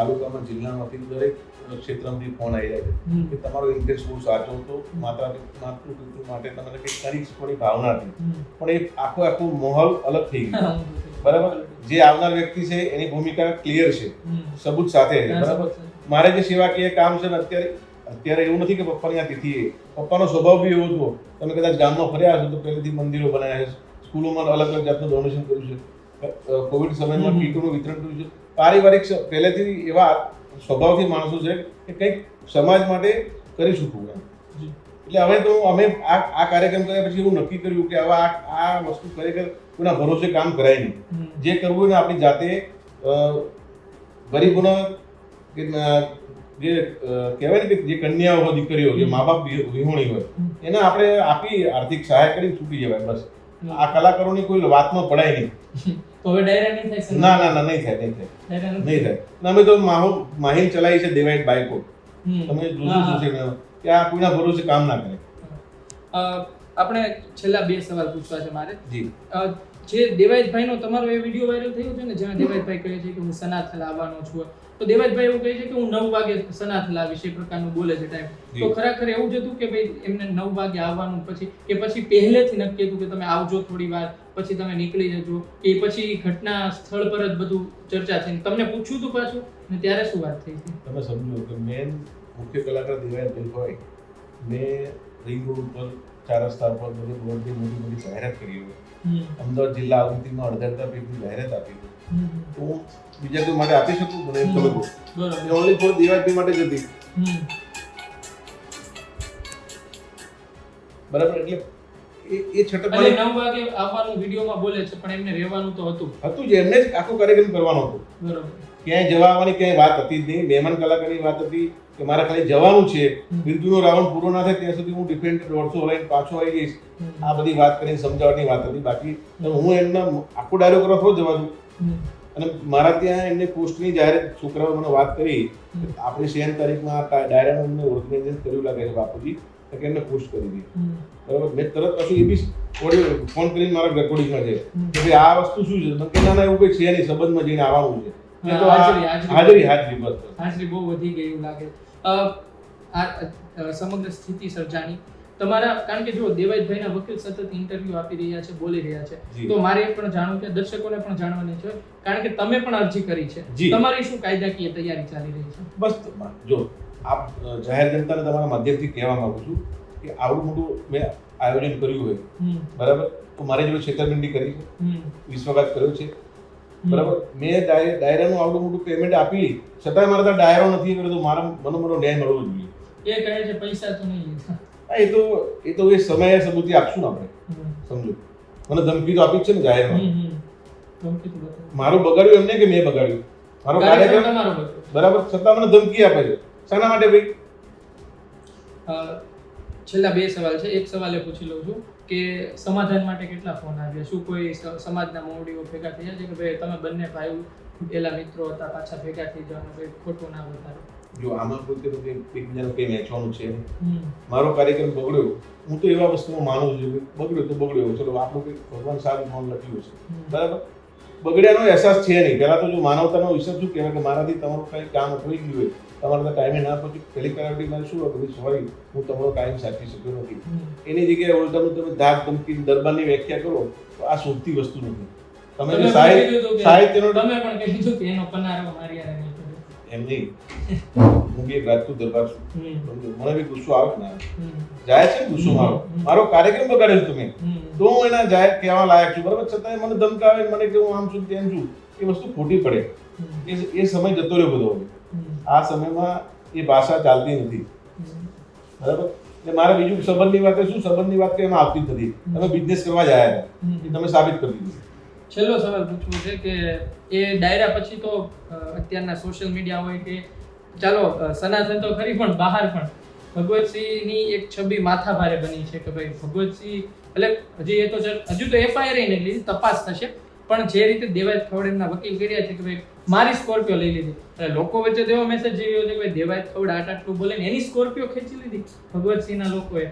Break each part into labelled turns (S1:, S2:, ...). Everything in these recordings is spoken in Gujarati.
S1: તાલુકામાં જિલ્લામાંથી દરેક ક્ષેત્રમાંથી ફોન આવી જાય છે. કે તમારો ઇન્ટરેસ્ટ બહુ સાચો હતો માતા માતૃ પિતૃ માટે તમને કંઈક કરી થોડી ભાવના હતી પણ એ આખો આખો માહોલ અલગ થઈ ગયો. બરાબર? જે આવનાર વ્યક્તિ છે એની ભૂમિકા ક્લિયર છે. સબૂત સાથે છે બરાબર? મારે જે સેવાકીય કામ છે ને અત્યારે અત્યારે એવું નથી કે પપ્પાની આ તિથિ એ પપ્પાનો સ્વભાવ બી એવો હતો તમે કદાચ ગામમાં ફર્યા હશો તો પહેલેથી મંદિરો બનાવ્યા છે સ્કૂલોમાં અલગ અલગ જાતનું ડોનેશન કર્યું છે. કોવિડ સમયમાં. કીટોનું વિતરણ કર્યું છે. પારિવારિક પહેલેથી એવા સ્વભાવથી માણસો છે કે કંઈક સમાજ માટે કરી શકું એમ. એટલે હવે તો અમે આ આ કાર્યક્રમ કર્યા પછી એવું નક્કી કર્યું કે હવે આ આ વસ્તુ ખરેખર કોઈના ભરોસે કામ કરાય નહીં. જે કરવું ને આપણી જાતે ગરીબોના કે જે કહેવાય ને કે જે કન્યાઓ હોય દીકરીઓ જે મા બાપ વિહોણી હોય એને આપણે આપી આર્થિક સહાય કરી છૂટી જવાય બસ. આ કલાકારોની કોઈ વાતમાં પડાય નહીં.
S2: તો હવે ડાયરા નહીં થાય
S1: ના ના ના નહીં થાય નહીં થાય. નહીં થાય. અમે તો માહો માહિમ ચલાવી છે ડિવાઇડ બાઈકો
S2: હમ.
S1: તમે જોશો
S2: હા.
S1: કે આ કોઈના ભરોસે કામ ના કરે.
S2: આપણે છેલ્લા બે સવાલ પૂછવા છે મારે.
S1: જી.
S2: જે દેવાયતભાઈનો તમારો એ વીડિયો વાયરલ થયો છે ને જ્યાં દેવાયતભાઈ કહે છે કે હું સનાથલ આવવાનો છું. તો દેવાજભાઈ એવું કહે છે કે હું નવ વાગે સનાથ આવીશ એ પ્રકારનું બોલે છે ટાઈમ તો ખરેખર એવું જ હતું કે ભાઈ એમને નવ વાગે આવવાનું પછી કે પછી પહેલેથી નક્કી હતું કે તમે આવજો થોડી વાર પછી તમે નીકળી જજો કે પછી ઘટના સ્થળ પર જ બધું ચર્ચા થઈ તમને પૂછ્યું હતું પાછું? ને ત્યારે શું વાત થઈ હતી?
S1: તમે સમજો કે મેન મુખ્ય કલાકાર દેવાજભાઈ હોય મેં રિંગ રોડ ઉપર ચાર રસ્તા પર બધે બોર્ડની મોટી મોટી જાહેરાત કરી હોય. અમદાવાદ જિલ્લા આવૃત્તિમાં અડધા પેજની જાહેરાત આપી હોય. તો હું બીજા કોઈ માટે આપી શકું? મને એમ કહો ઓનલી ફોર દિવાળી માટે જ હતી. બરાબર? એટલે એ એ છટક
S2: એટલે
S1: મારી
S2: નવ વાગે આવવાનું વિડીયોમાં બોલે છે પણ એમને રહેવાનું તો હતું.
S1: હતું જ એમને જ આખો કાર્યક્રમ કરવાનો હતો.
S2: બરોબર.
S1: ક્યાંય જવા આવવાની ક્યાંય વાત હતી જ નહીં. મહેમાન કલાકારની વાત હતી કે મારે ખાલી જવાનું છે. બિંદુનો રાઉન્ડ પૂરો ના થાય ત્યાં સુધી હું ડિફેન્ડ દોઢસો લઈને પાછો આવી જઈશ. આ બધી વાત કરીને સમજાવવાની વાત હતી. બાકી હું એમના આખો ડાયરો કરવા થોડો જવા દઉં. અને મારા ત્યાં એમને પોસ્ટની જાહેરાત છોકરાઓ મને વાત કરી. આપણી સેન તારીખમાં આ ડાયરાનું અમને ઓર્ગેનાઇઝેશન કર્યું લાગે છે બાપુજી. કે એમને કરી દીધી. બરાબર? મેં તરત પછી એ બી ઓડિયો ફોન કરીને મારા રેકોર્ડિંગમાં છે. કે ભાઈ આ વસ્તુ શું છે? કે ના ના એવું કંઈ છે નહીં. સંબંધમાં જઈને આવવાનું છે.
S2: હાજરી, હાજરી.
S1: બસ.
S2: હાજરી બહુ વધી ગઈ એવું લાગે. આ સમગ્ર સ્થિતિ સર્જાની તમારા કારણ કે જો દેવાયતભાઈના વકીલ સતત ઇન્ટરવ્યુ આપી રહ્યા છે બોલી રહ્યા છે તો મારે એ પણ જાણવું છે દર્શકોને પણ જાણવાની છે કારણ કે તમે પણ અરજી કરી છે. તમારી શું કાયદાકીય તૈયારી ચાલી રહી છે?
S1: બસ જો આપ જાહેર જનતાને તમારા માધ્યમથી કહેવા માંગુ છું કે આવડું મોટું મેં આયોજન કર્યું હોય બરાબર? તો મારી જોડે છેતરપિંડી કરી છે
S2: હમ,
S1: કર્યો છે બરાબર? મેં ડાયરાનું આવડું મોટું પેમેન્ટ આપી છતાંય મારા ત્યાં ડાયરો નથી કર્યો તો મારા મને મારો ન્યાય મળવો જોઈએ.
S2: એ કહે છે પૈસા તો નહીં.
S1: હા એ તો એ તો એ સમયે સબૂતી આપશું ને આપણે સમજો. મને ધમકી તો આપી જ છે ને જાહેરમાં. મારું બગાડ્યું એમને કે મેં બગાડ્યું? મારો
S2: કાર્યક્રમ.
S1: બરાબર? છતાં મને ધમકી આપે છે. શાના માટે ભાઈ?
S2: છેલ્લા બે સવાલ છે. એક સવાલ એ પૂછી લઉં છું કે સમાધાન માટે કેટલા ફોન આવ્યા? શું કોઈ સમાજના મોવડીઓ ભેગા થયા છે કે ભાઈ તમે બંને ભાઈ પેલા મિત્રો હતા પાછા ભેગા થઈ જવાનું ભાઈ ખોટું ના વધારે?
S1: જો આમાં કોઈ કે એકબીજાનું કંઈ વેચવાનું છે? મારો કાર્યક્રમ બગડ્યો. હું તો એવા વસ્તુમાં માનું છું કે બગડ્યો તો બગડ્યો. ચલો આપણું કંઈક ભગવાન સારું મન લખ્યું છે બરાબર? બગડ્યાનો અહેસાસ છે નહીં. પહેલાં તો જો માનવતાનો હિસાબ શું કહેવાય કે મારાથી તમારું કંઈ કામ અટવાઈ ગયું હોય તમારે ત્યાં ટાઈમે ના પહોંચ્યું પહેલી પ્રાયોરિટી મારે શું હોય? સોરી હું તમારો ટાઈમ સાચી શક્યો નથી. એની જગ્યાએ ઉલટાનું તમે ધાક ધમકી દરબારની વ્યાખ્યા કરો તો આ શોધતી વસ્તુ નથી. તમે
S2: હતું
S1: સાહિત્યનો
S2: તમે પણ કીધું કે એનો પનારો મારી.
S1: એમ નહીં. હું બી એક રાજપૂત દરબાર છું મને બી ગુસ્સો આવે ના. જાય છે ગુસ્સો મારો. મારો કાર્યક્રમ બગાડ્યો છે તમે. તો હું એના જાહેર કહેવા લાયક છું. બરાબર? છતાં મને ધમકાવે મને કે હું આમ છું તેમ છું. એ વસ્તુ ખોટી પડે. એ એ સમય જતો રહ્યો બધો. આ સમયમાં એ ભાષા ચાલતી નથી. બરાબર? એટલે મારે બીજું સંબંધની વાત શું? સંબંધની વાત કે એમાં આવતી જ નથી. તમે બિઝનેસ કરવા જ આવ્યા હતા એ તમે સાબિત કરી દીધું.
S2: છેલ્લો સવાલ પૂછવો છે કે એ ડાયરા પછી તો અત્યારના સોશિયલ મીડિયા હોય કે, ચાલો સનાતન તો ખરી પણ બહાર પણ. ભગવતસિંહની એક છબી માથાભારે બની છે કે ભાઈ ભગવતસિંહ, એટલે હજી એ તો હજુ તો એફઆઈઆર નહીં લીધી, તપાસ થશે. પણ જે રીતે દેવાયત ખવડ એમના વકીલ કર્યા છે કે ભાઈ મારી સ્કોર્પિયો લઈ લીધી. એટલે લોકો વચ્ચે તો એવો મેસેજ જેવો છે કે ભાઈ દેવાયત ખવડ આટ આટલું બોલે ને એની સ્કોર્પિયો ખેંચી લીધી. ભગવતસિંહના લોકોએ.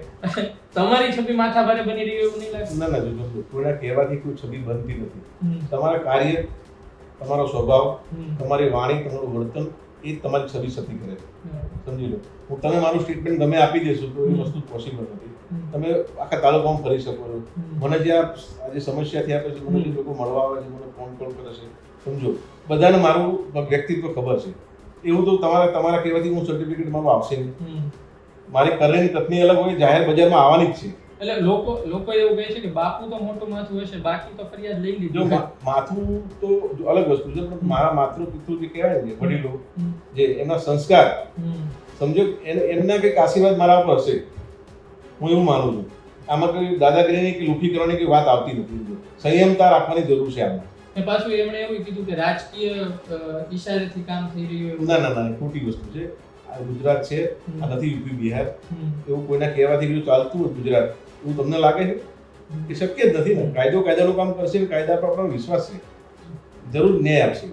S2: તમારી છબી માથાભારે બની રહી એવું નહીં લાગે?
S1: ના ના જો કોઈના કહેવાથી કોઈ છબી બનતી નથી. તમારા કાર્ય તમારો સ્વભાવ તમારી વાણી તમારું વર્તન એ તમારી છબી સતી કરે છે. સમજી લો. હું તમે મારું સ્ટેટમેન્ટ ગમે આપી દેશો તો એ વસ્તુ પોસિબલ નથી. તમે આખા તાલુકામાં ફરી શકો છો. મને જે આજે સમસ્યા થયા પછી મને જે લોકો મળવા આવે છે મને ફોન કોલ કરે છે સમજો. બધાને મારું વ્યક્તિત્વ ખબર છે. એવું તો તમારા તમારા કહેવાથી હું સર્ટિફિકેટ મારું આવશે નહીં. મારી કરેલી પત્ની અલગ હોય જાહેર બજારમાં આવવાની જ છે.
S2: એટલે લોકો લોકો એવું કહે છે કે બાપુ તો મોટું માથું હશે બાકી તો ફરિયાદ લઈ
S1: જો માથું તો અલગ વસ્તુ છે પણ મારા માતૃ પિતૃ જે કહેવાય ને વડીલો જે એમના સંસ્કાર સમજો એમના કંઈક આશીર્વાદ મારા પર હશે. હું એવું માનું છું. આમાં કોઈ દાદાગીરીની કે લુખી કરવાની કોઈ વાત આવતી નથી. સંયમતા રાખવાની જરૂર છે આમાં.
S2: ને પાછું એમણે એવું કીધું કે રાજકીય ઈશારેથી કામ થઈ રહ્યું
S1: ના ના ના ખોટી વસ્તુ છે. આ ગુજરાત છે આ નથી યુપી બિહાર. એવું કોઈના કહેવાથી બીજું ચાલતું હોય ગુજરાત. એવું તમને લાગે છે? એ શક્ય જ નથી ને. કાયદો કાયદાનું કામ કરશે કાયદા પર આપણો વિશ્વાસ છે. જરૂર ન્યાય આપશે.